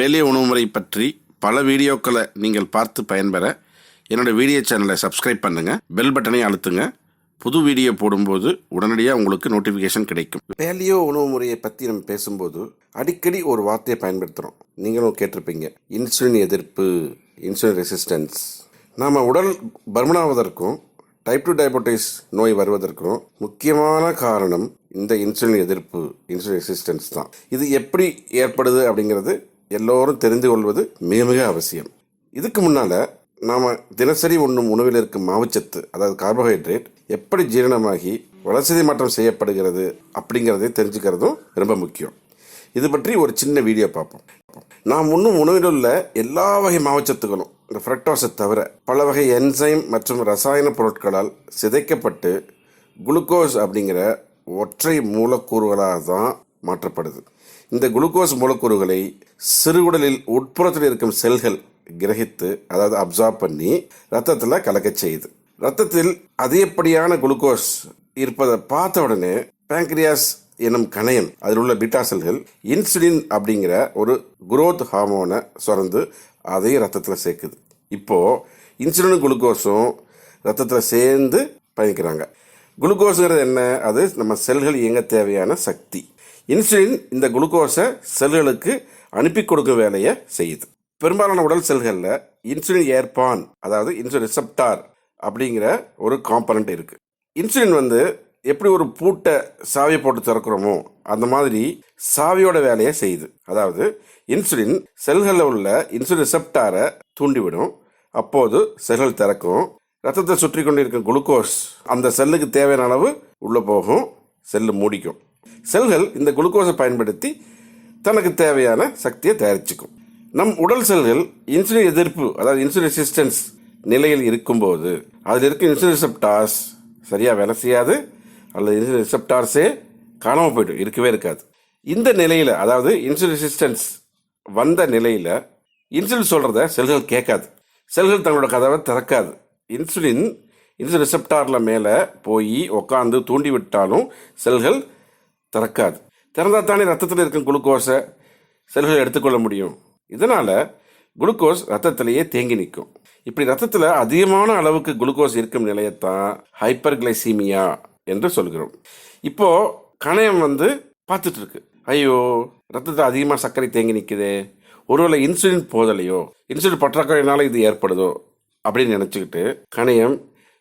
பேலிய உணவு முறை பற்றி பல வீடியோக்களை நீங்கள் பார்த்து பயன்பெற என்னோட வீடியோ சேனலை சப்ஸ்கிரைப் பண்ணுங்கள் பெல் பட்டனை அழுத்துங்க. புது வீடியோ போடும்போது உடனடியாக உங்களுக்கு நோட்டிஃபிகேஷன் கிடைக்கும். பேலியோ உணவு முறையை பற்றி நம்ம பேசும்போது அடிக்கடி ஒரு வார்த்தையை பயன்படுத்துகிறோம் நீங்களும் கேட்டிருப்பீங்க இன்சுலின் எதிர்ப்பு இன்சுலின் ரெசிஸ்டன்ஸ். நாம் உடல் பர்மனாவதற்கும் டைப் டூ டயபெட்டிஸ் நோய் வருவதற்கும் முக்கியமான காரணம் இந்த இன்சுலின் எதிர்ப்பு இன்சுலின் ரெசிஸ்டன்ஸ் தான். இது எப்படி ஏற்படுது அப்படிங்கிறது எல்லோரும் தெரிந்து கொள்வது மிக மிக அவசியம். இதுக்கு முன்னால் நாம் தினசரி உண்ணும் உணவில் இருக்கும் மாவுச்சத்து அதாவது கார்போஹைட்ரேட் எப்படி ஜீரணமாகி வளர்ச்சி மாற்றம் செய்யப்படுகிறது அப்படிங்கிறதை தெரிஞ்சுக்கிறதும் ரொம்ப முக்கியம். இது பற்றி ஒரு சின்ன வீடியோ பார்ப்போம். நாம் உண்ணும் உணவில் உள்ள எல்லா வகை மாவுச்சத்துகளும் இந்த ஃப்ரக்டோஸை தவிர பல வகை என்சைம் மற்றும் ரசாயன பொருட்களால் சிதைக்கப்பட்டு குளுக்கோஸ் அப்படிங்கிற ஒற்றை மூலக்கூறுகளாக தான் மாற்றப்படுது. இந்த குளுக்கோஸ் மூலக்கூறுகளை சிறுகுடலில் உட்புறத்தில் இருக்கும் செல்கள் கிரகித்து அதாவது அப்சார்ப் பண்ணி ரத்தத்தில் கலக்க செய்யுது. ரத்தத்தில் அதிகப்படியான குளுக்கோஸ் இருப்பதை பார்த்த உடனே பேங்க்ரியாஸ் எனும் கணையம் அதில் உள்ள பீட்டா செல்கள் இன்சுலின் அப்படிங்கிற ஒரு குரோத் ஹார்மோனை சுரந்து அதையும் ரத்தத்தில் சேர்க்குது. இப்போது இன்சுலினும் குளுக்கோஸும் ரத்தத்தில் சேர்ந்து பயணிக்கிறாங்க. குளுக்கோஸுங்கிறது என்ன? அது நம்ம செல்கள் இயங்க தேவையான சக்தி. இன்சுலின் இந்த குளுக்கோஸை செல்களுக்கு அனுப்பி கொடுக்கும் வேலையை செய்யுது. பெரும்பாலான உடல் செல்களில் இன்சுலின் ஏற்பான் அதாவது இன்சுலின் ரிசப்டார் அப்படிங்கிற ஒரு காம்பனண்ட் இருக்குது இன்சுலின் வந்து எப்படி ஒரு பூட்டை சாவியை போட்டு திறக்கிறோமோ அந்த மாதிரி சாவியோட வேலையை செய்யுது. அதாவது இன்சுலின் செல்களில் உள்ள இன்சுலின் ரிசப்டாரை தூண்டிவிடும். அப்போது செல்கள் திறக்கும். ரத்தத்தை சுற்றி கொண்டிருக்கும் குளுக்கோஸ் அந்த செல்லுக்கு தேவையான அளவு உள்ளே போகும் செல்லு மூடிக்கும். செல்கள் இந்த குளுக்கோஸை பயன்படுத்தி தனக்கு தேவையான சக்தியை தயாரிச்சுக்கும். நம் உடல் செல்கள் இன்சுலின் எதிர்ப்பு அதாவது இன்சுலின் ரெசிஸ்டன்ஸ் நிலையில் இருக்கும்போது அதில் இருக்க இன்சுலின் ரிசப்டார்ஸ் சரியாக வேலை செய்யாது அல்லது இன்சுலின் ரிசப்டார்ஸே காணாமல் போய்டும் இருக்கவே இருக்காது. இந்த நிலையில் அதாவது இன்சுலின் ரெசிஸ்டன்ஸ் வந்த நிலையில் இன்சுலின் சொல்கிறத செல்கள் கேட்காது. செல்கள் தங்களோட கதவை திறக்காது. இன்சுலின் இன்சுலின் ரிசப்டாரில் மேலே போய் உக்காந்து தூண்டி விட்டாலும் செல்கள் திறக்காது. திறந்தால் தானே ரத்தத்தில் இருக்கும் குளுக்கோஸை செல்கள் எடுத்துக்கொள்ள முடியும். இதனால் குளுக்கோஸ் ரத்தத்திலேயே தேங்கி நிற்கும். இப்படி ரத்தத்தில் அதிகமான அளவுக்கு குளுக்கோஸ் இருக்கும் நிலையத்தான் ஹைப்பர் கிளைசீமியா என்று சொல்கிறோம். இப்போ கணையம் வந்து பார்த்துட்டு இருக்கு ஐயோ ரத்தத்தில் அதிகமாக சர்க்கரை தேங்கி நிற்குதே. ஒருவேளை இன்சுலின் போதலையோ இன்சுலின் பற்றாக்குறையினால இது ஏற்படுதோ அப்படின்னு நினச்சிக்கிட்டு கணையம்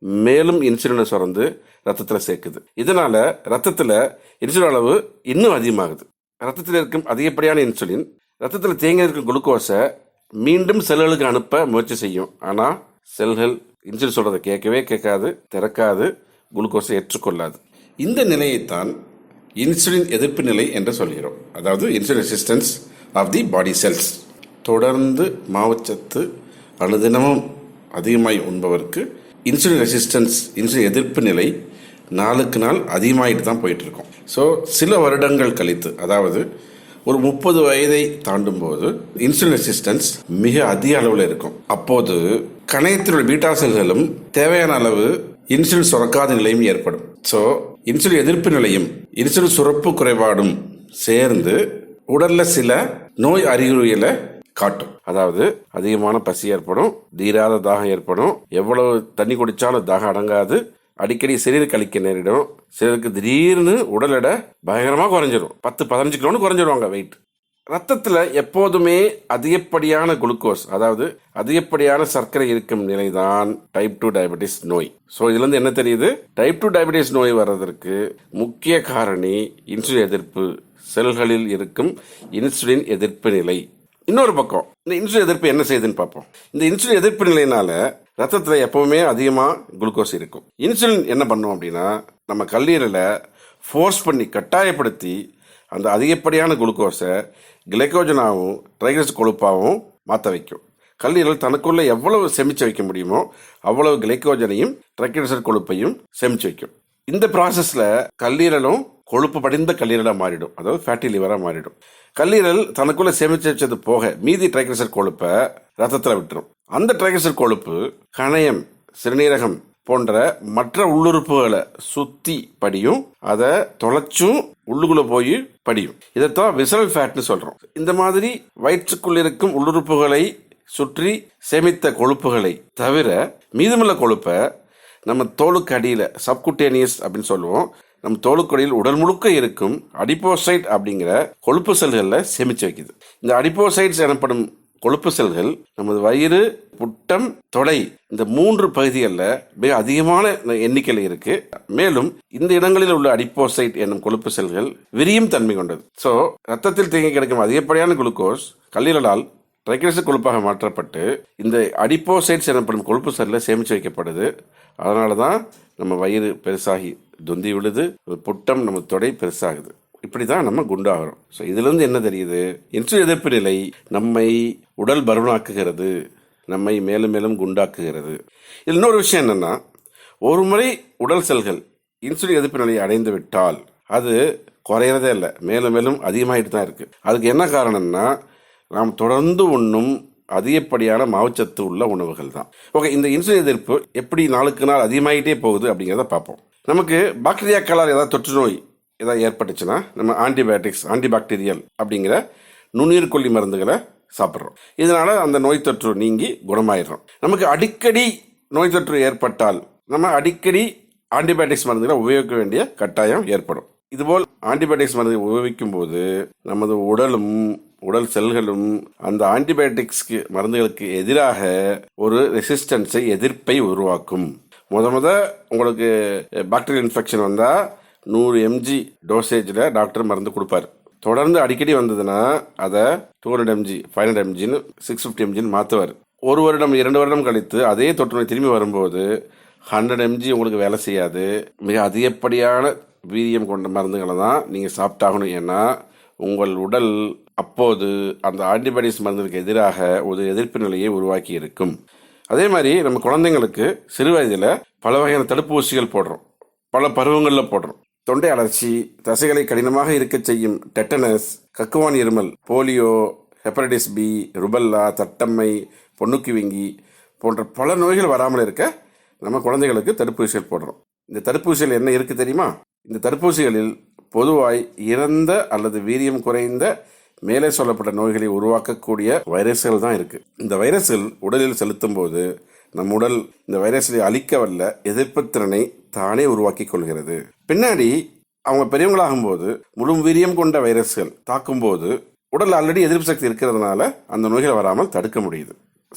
மேலும் இன்சுலினை சுரந்து ரத்தத்தில் சேர்க்குது. இதனால் ரத்தத்தில் இன்சுலின் அளவு இன்னும் அதிகமாகுது. ரத்தத்தில் இருக்கும் அதிகப்படியான இன்சுலின் ரத்தத்தில் தேங்கி இருக்கும் குளுக்கோஸை மீண்டும் செல்களுக்கு அனுப்ப முயற்சி செய்யும். ஆனால் செல்கள் இன்சுலின் சொல்கிறத கேட்கவே கேட்காது திறக்காது குளுக்கோஸை ஏற்றுக்கொள்ளாது. இந்த நிலையைத்தான் இன்சுலின் எதிர்ப்பு நிலை என்று சொல்கிறோம். அதாவது insulin resistance of the body cells தொடர்ந்து மாவுச்சத்து அனுதினமும் அதிகமாய் உண்பவருக்கு இன்சுலின் ரெசிஸ்டன்ஸ் இன்சுலின் எதிர்ப்பு நிலை நாளுக்கு நாள் அதிகமாகிட்டு தான் போயிட்டுருக்கோம். ஸோ சில வருடங்கள் கழித்து அதாவது ஒரு முப்பது வயதை தாண்டும் போது இன்சுலின் ரெசிஸ்டன்ஸ் மிக அதிக அளவில் இருக்கும். அப்போது கணையத்தினுடைய உள்ள பீட்டா செல்களும் தேவையான அளவு இன்சுலின் சுரக்காத நிலையும் ஏற்படும். ஸோ இன்சுலின் எதிர்ப்பு நிலையும் இன்சுலின் சுரப்பு குறைபாடும் சேர்ந்து உடலில் சில நோய் அறிகுறிகளை காட்டும். அதாவது அதிகமான பசி ஏற்படும் தீராத தாகம் ஏற்படும் எவ்வளவு தண்ணி குடிச்சாலும் தாகம் அடங்காது அடிக்கடி சிறிது கழிக்க நேரிடும் சிலருக்கு திடீர்னு உடல் எடை பயங்கரமாக குறைஞ்சிரும். பத்து பதினஞ்சு கிலோன்னு குறைஞ்சிருவாங்க வெயிட் ரத்தத்தில் எப்போதுமே அதிகப்படியான குளுக்கோஸ் அதாவது அதிகப்படியான சர்க்கரை இருக்கும் நிலைதான் டைப் டூ டயபெட்டிஸ் நோய். ஸோ இதுலேருந்து என்ன தெரியுது? டைப் டூ டயபெட்டிஸ் நோய் வர்றதற்கு முக்கிய காரணி இன்சுலின் எதிர்ப்பு செல்களில் இருக்கும் இன்சுலின் எதிர்ப்பு நிலை. இன்னொரு பக்கம் இந்த இன்சுலின் எதிர்ப்பு என்ன செய்யுதுன்னு பார்ப்போம். இந்த இன்சுலின் எதிர்ப்பு நிலையினால ரத்தத்தில் எப்பவுமே அதிகமாக குளுக்கோஸ் இருக்கும். இன்சுலின் என்ன பண்ணும் அப்படின்னா நம்ம கல்லீரலை ஃபோர்ஸ் பண்ணி கட்டாயப்படுத்தி அந்த அதிகப்படியான குளுக்கோஸை கிளைக்கோஜனாகவும் ட்ரைகஸ் கொழுப்பாகவும் மாற்ற வைக்கும். கல்லீரல் தனக்குள்ளே எவ்வளவு செமிச்சு வைக்க முடியுமோ அவ்வளவு கிளைக்கோஜனையும் ட்ரைகல்சர் கொழுப்பையும் சேமித்து வைக்கும். இந்த ப்ராசஸில் கல்லீரலும் கொழுப்பு படிந்த கல்லீரலாக மாறிடும். அதாவது ஃபேட்டி லிவராக மாறிடும். கல்லீரல் தனக்குள்ளே சேமித்து வச்சது போக மீதி ட்ரைகல்சர் கொழுப்பை ரத்தத்தில் விட்டுரும். அந்த ட்ரைகல்சர் கொழுப்பு கணையம் சிறுநீரகம் போன்ற மற்ற உள்ளுறுப்புகளை சுத்தி படியும். அதை தொலைச்சும் உள்ளுக்குள்ள போய் படியும். இதைத்தான் விசரல் ஃபேட்னு சொல்றோம். இந்த மாதிரி வயிற்றுக்குள் இருக்கும் உள்ளுறுப்புகளை சுற்றி சேமித்த கொழுப்புகளை தவிர மீதமுள்ள கொழுப்பை நம்ம தோலுக்கு அடியில் சப்குட்டேனியஸ் அப்படின்னு சொல்லுவோம். நம்ம தோலுக்கடியில் உடல் முழுக்க இருக்கும் அடிப்போசைட் அப்படிங்கிற கொழுப்பு செல்களில் சேமித்து வைக்குது. இந்த அடிப்போசைட்ஸ் எனப்படும் கொழுப்பு செல்கள் நமது வயிறு புட்டம் தொடை இந்த மூன்று பகுதிகளில் மிக அதிகமான எண்ணிக்கையில் இருக்கு. மேலும் இந்த இடங்களில் உள்ள அடிப்போசைட் என்னும் கொழுப்பு செல்கள் விரியும் தன்மை கொண்டது. ஸோ ரத்தத்தில் தேங்கி கிடைக்கும் அதிகப்படியான குளுக்கோஸ் கல்லீரலால் ட்ரைக்ளிசரைட் கொழுப்பாக மாற்றப்பட்டு இந்த அடிப்போசைட்ஸ் எனப்படும் கொழுப்பு செல்லில் சேமித்து வைக்கப்படுது. அதனால தான் நம்ம வயிறு பெருசாகி தொந்தி விழுது புட்டம் நம்ம தொடை பெருசாகுது. இப்படி தான் நம்ம குண்டாகிறோம். ஸோ இதுலேருந்து என்ன தெரியுது? இன்சுலின் எதிர்ப்பு நிலை நம்மை உடல் பருவனாக்குகிறது நம்மை மேலும் மேலும் குண்டாக்குகிறது. இதில் இன்னொரு விஷயம் என்னென்னா ஒரு முறை உடல் செல்கள் இன்சுலின் எதிர்ப்பு நிலையை அடைந்து விட்டால் அது குறையிறதே இல்லை மேலும் மேலும் அதிகமாகிட்டு தான் இருக்குது அதுக்கு என்ன காரணம்னா நாம் தொடர்ந்து உண்ணும் அதிகப்படியான மாவுச்சத்து உள்ள உணவுகள் தான். ஓகே இந்த இன்சுலின் எதிர்ப்பு எப்படி நாளுக்கு நாள் அதிகமாகிட்டே போகுது அப்படிங்கிறத பார்ப்போம். நமக்கு பாக்டீரியாக்களால் ஏதாவது தொற்று நோய் ஏதாவது ஏற்பட்டுச்சுன்னா நம்ம ஆன்டிபயோட்டிக்ஸ் ஆன்டிபாக்டீரியல் அப்படிங்கிற நுண்ணுயிர் கொல்லி மருந்துகளை சாப்பிட்றோம். இதனால் அந்த நோய் தொற்று நீங்கி குணமாயிடுறோம். நமக்கு அடிக்கடி நோய் தொற்று ஏற்பட்டால் நம்ம அடிக்கடி ஆன்டிபயோட்டிக்ஸ் மருந்துகளை உபயோகிக்க வேண்டிய கட்டாயம் ஏற்படும். இதுபோல் ஆன்டிபயோட்டிக்ஸ் மருந்து உபயோகிக்கும் போது நமது உடலும் உடல் செல்களும் அந்த ஆன்டிபயோட்டிக்ஸ்க்கு மருந்துகளுக்கு எதிராக ஒரு ரெசிஸ்டன்ஸை எதிர்ப்பை உருவாக்கும். முத முத உங்களுக்கு பாக்டீரியல் இன்ஃபெக்ஷன் வந்தால் நூறு எம்ஜி டோசேஜில் டாக்டர் மருந்து கொடுப்பார். தொடர்ந்து அடிக்கடி வந்ததுன்னா அதை two hundred MG five hundred எம்ஜின்னு six fifty எம்ஜின்னு மாற்றுவார் ஒரு வருடம் இரண்டு வருடம் கழித்து அதே தொற்றுநோய் திரும்பி வரும்போது ஹண்ட்ரட் எம்ஜி உங்களுக்கு வேலை செய்யாது. மிக அதிகப்படியான வீரியம் கொண்ட மருந்துகளை தான் நீங்கள் சாப்பிட்டாகணும். ஏன்னா உங்கள் உடல் அப்போது அந்த ஆன்டிபாடிஸ் மருந்துகளுக்கு எதிராக ஒரு எதிர்ப்பு நிலையை உருவாக்கி இருக்கும். அதே மாதிரி நம்ம குழந்தைங்களுக்கு சிறு வயதில் பல வகையான தடுப்பூசிகள் போடுறோம். பல பருவங்களில் போடுறோம். தொண்டை அலர்ச்சி தசைகளை கடினமாக இருக்கச் செய்யும் டெட்டனஸ் கக்குவான் இருமல் போலியோ ஹெப்படைட்டிஸ் பி ருபல்லா தட்டம்மை பொண்ணுக்கு விங்கி போன்ற பல நோய்கள் வராமல் இருக்க நம்ம குழந்தைகளுக்கு தடுப்பூசிகள் போடுறோம். இந்த தடுப்பூசிகள் என்ன இருக்குது தெரியுமா? இந்த தடுப்பூசிகளில் பொதுவாய் இறந்த அல்லது வீரியம் குறைந்த மேலே சொல்லப்பட்ட நோய்களை உருவாக்கக்கூடிய வைரஸ்கள் தான் இருக்குது இந்த வைரஸில் உடலில் செலுத்தும் போது நம் உடல் இந்த வைரஸை அழிக்க வல்ல எதிர்ப்பு திறனை தானே உருவாக்கி கொள்கிறது. பின்னாடி அவங்க பெரியவங்களாகும் போது முழு வீரியம் கொண்ட வைரஸ்கள் தாக்கும் போது உடல் ஆல்ரெடி எதிர்ப்பு சக்தி இருக்கிறதுனால அந்த நோய்கள் வராமல் தடுக்க முடியுது.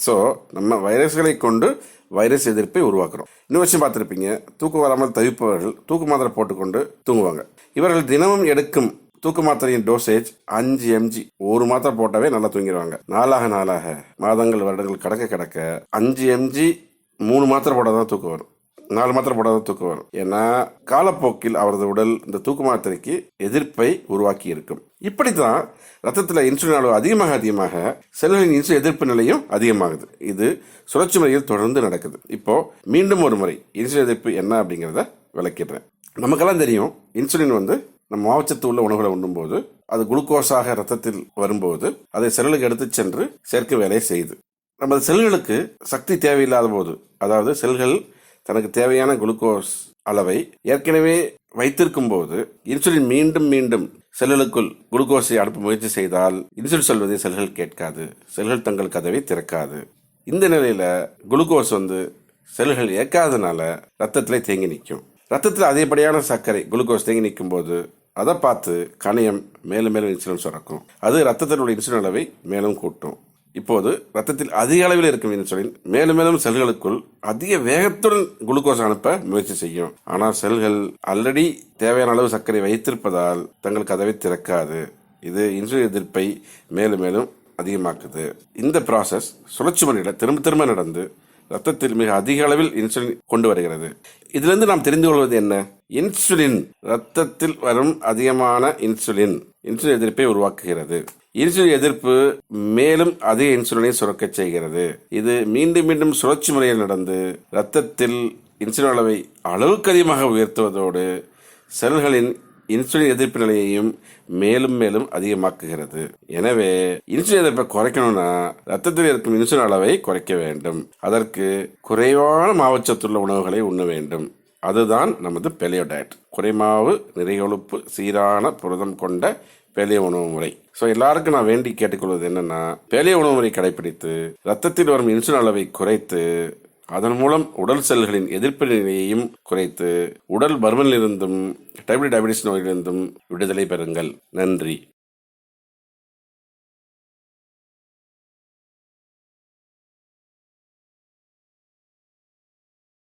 ஸோ நம்ம வைரஸ்களை கொண்டு வைரஸ் எதிர்ப்பை உருவாக்குறோம். இன்னும் விஷயம் பார்த்துருப்பீங்க. தூக்கம் வராமல் தவிப்பவர்கள் தூக்கு மாத்திரை போட்டுக்கொண்டு தூங்குவாங்க. இவர்கள் தினமும் எடுக்கும் தூக்கு மாத்திரையின் டோசேஜ் அஞ்சு எம்ஜி ஒரு மாத்திரை போட்டாவே நல்லா தூங்கிடுவாங்க. நாளாக நாளாக மாதங்கள் வருடங்கள் கடக்க கடக்க அஞ்சு எம்ஜி மூணு மாத்திரை போட்டால் தான் தூக்கம் வரும். நாலு மாத்திரை போடாத தூக்கம் வரும். ஏன்னா காலப்போக்கில் அவரது உடல் இந்த தூக்கு மாத்திரைக்கு எதிர்ப்பை உருவாக்கி இருக்கும் இப்படித்தான் ரத்தத்தில் இன்சுலின் அளவு அதிகமாக அதிகமாக செல்களின் இன்சுலின் எதிர்ப்பு நிலையும் அதிகமாகுது. இது சுழற்சி முறையில் தொடர்ந்து நடக்குது. இப்போ மீண்டும் ஒரு முறை இன்சுலின் எதிர்ப்பு என்ன அப்படிங்கிறத விளக்கிடுறேன். நமக்கெல்லாம் தெரியும் இன்சுலின் வந்து நம்ம மாவச்சத்து உள்ள உணவுகளை உண்ணும்போது அது குளுக்கோஸாக ரத்தத்தில் வரும்போது அதை செல்லுக்கு எடுத்து சென்று சேர்க்க வேலையை செய்யுது. நமது செல்களுக்கு சக்தி தேவையில்லாத போது அதாவது செல்கள் தனக்கு தேவையான குளுக்கோஸ் அளவை ஏற்கனவே வைத்திருக்கும் போது இன்சுலின் மீண்டும் மீண்டும் செல்லுக்குள் குளுக்கோஸை அனுப்ப முயற்சி செய்தால் இன்சுலின் சொல்வதை செல்கள் கேட்காது. செல்கள் தங்கள் கதவை திறக்காது. இந்த நிலையில் குளுக்கோஸ் வந்து செல்கள் ஏற்காதனால ரத்தத்தில் தேங்கி நிற்கும். ரத்தத்தில் அதிகப்படியான சர்க்கரை குளுக்கோஸ் தேங்கி நிற்கும் போது அதை பார்த்து கணையம் மேலும் மேலும் இன்சுலின் சுரக்கும். அது ரத்தத்தினுடைய இன்சுலின் அளவை மேலும் கூட்டும். இப்போது ரத்தத்தில் அதிக அளவில் இருக்கும் இன்சுலின் மேலும் மேலும் செல்களுக்குள் அதிக வேகத்துடன் குளுக்கோஸ் அனுப்ப முயற்சி செய்யும். ஆனால் செல்கள் ஆல்ரெடி தேவையான அளவு சர்க்கரை வைத்திருப்பதால் தங்கள் கதவை திறக்காது. இது இன்சுலின் எதிர்ப்பை மேலும் மேலும் அதிகமாக்குது. இந்த ப்ராசஸ் சுழற்சி முறையில் திரும்ப திரும்ப நடந்து ரத்தத்தில் மிக அதிக அளவில் இன்சுலின் கொண்டு வருகிறது. இதிலிருந்து நாம் தெரிந்து கொள்வது என்ன? இன்சுலின் ரத்தத்தில் வரும் அதிகமான இன்சுலின் இன்சுலின் எதிர்ப்பை உருவாக்குகிறது. இன்சுலின் எதிர்ப்பு மேலும் அதிக இன்சுலினை சுரக்கச் செய்கிறது. இது மீண்டும் மீண்டும் சுழற்சி முறையில் நடந்து ரத்தத்தில் இன்சுலின் அளவை அளவுக்கு அதிகமாக உயர்த்துவதோடு செல்களின் இன்சுலின் எதிர்ப்பு நிலையையும் மேலும் மேலும் அதிகமாக்குகிறது. எனவே இன்சுலின் எதிர்ப்பை குறைக்கணும்னா ரத்தத்தில் இருக்கும் இன்சுலின் அளவை குறைக்க வேண்டும். அதற்கு குறைவான மாவச்சத்துள்ள உணவுகளை உண்ண வேண்டும். அதுதான் நமது பெலியோ டயட். குறைமாவு நிறைகொழுப்பு சீரான புரதம் கொண்ட பெலிய உணவு முறை. ஸோ எல்லாருக்கும் நான் வேண்டி கேட்டுக்கொள்வது என்னன்னா பெலிய உணவு முறை கடைபிடித்து ரத்தத்தில் வரும் இன்சுலின் அளவை குறைத்து அதன் மூலம் உடல் செல்களின் எதிர்ப்பு நிலையையும் குறைத்து உடல் பருமனிலிருந்தும் டைபிள் டயபிட்டிஸ் நோயிலிருந்தும் விடுதலை பெறுங்கள். நன்றி.